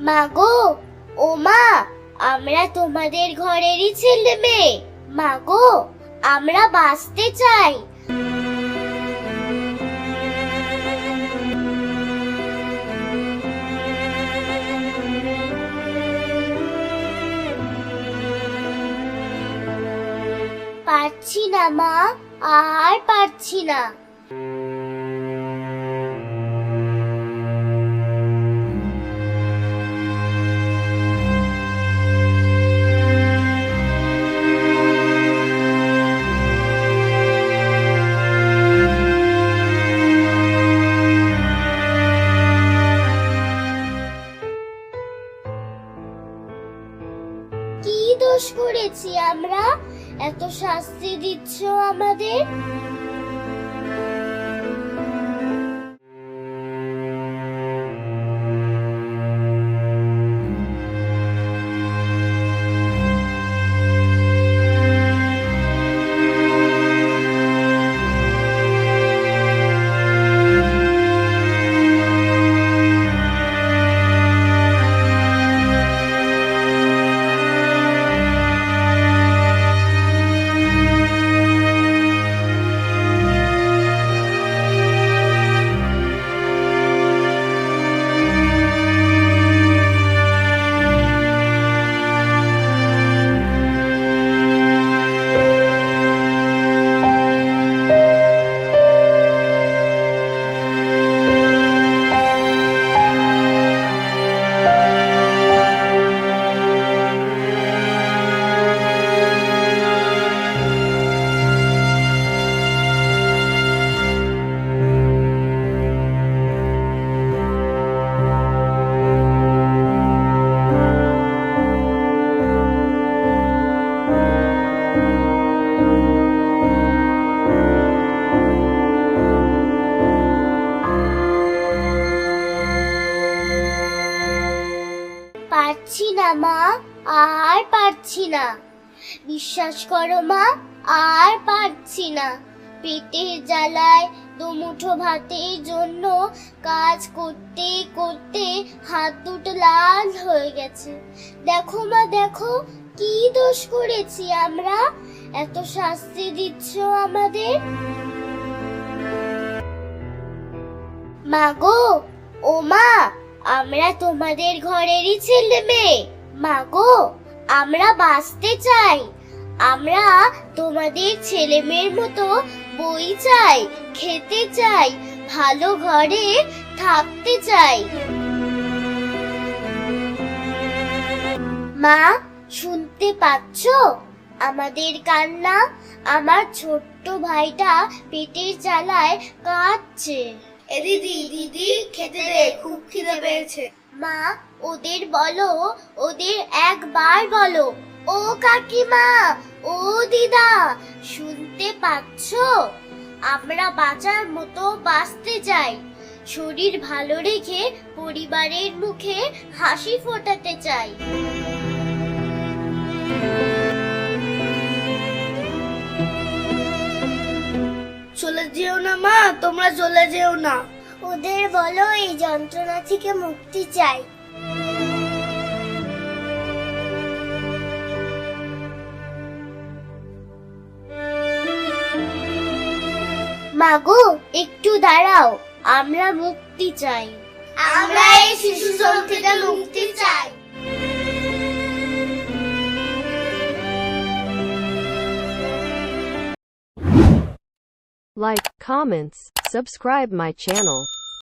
মাগো, ও মা, আমরা তোমাদের ঘরেরই ছেলে মেয়ে। মাগো, আমরা বাঁচতে চাই। পারছি না মা, আর পারছি না। দোষ করেছি আমরা। এত শাস্তি দিচ্ছ আমাদের। মা, আর পারছি না। বিশ্বাস করো মা, আর পারছি না। পেটের জ্বালায় দুমুঠো ভাতের জন্য কাজ করতে করতে হাত দুটো লাল হয়ে গেছে। দেখো মা, দেখো কি দোষ করেছি আমরা? এত শাস্তি দিচ্ছ আমাদের? মাগো ও মা, আমরা তোমাদের ঘরেরই ছেলে মেয়ে। মাগো আমরা বাঁচতে চাই। আমরা তোমাদের ছেলে মেয়ের মতো বই চাই, খেতে চাই, ভালো ঘরে থাকতে চাই। মা, শুনতে পাচ্ছ? আমাদের কান্না আমার ছোট্ট ভাইটা পেটের জ্বালায় কাঁদছে। এ দিদি দিদি, খেতে খুব খিদে পেয়েছে। মা, ওদের বলো, ওদের একবার বলো। ও কাকিমা, ও দিদা, শুনতে পাচ্ছ? আমরা বাঁচার মতো বাঁচতে চাই। শরীর ভালো রেখে পরিবারের মুখে হাসি ফোটাতে চাই। চলে যেও না মা, তোমরা চলে যেও না। ওদের বলো এই যন্ত্রণা থেকে মুক্তি চাই। মাগো একটু দাঁড়াও আমরা মুক্তি চাই। আমরা এই শিশু শ্রম থেকে মুক্তি চাই। Like, comments, subscribe my channel.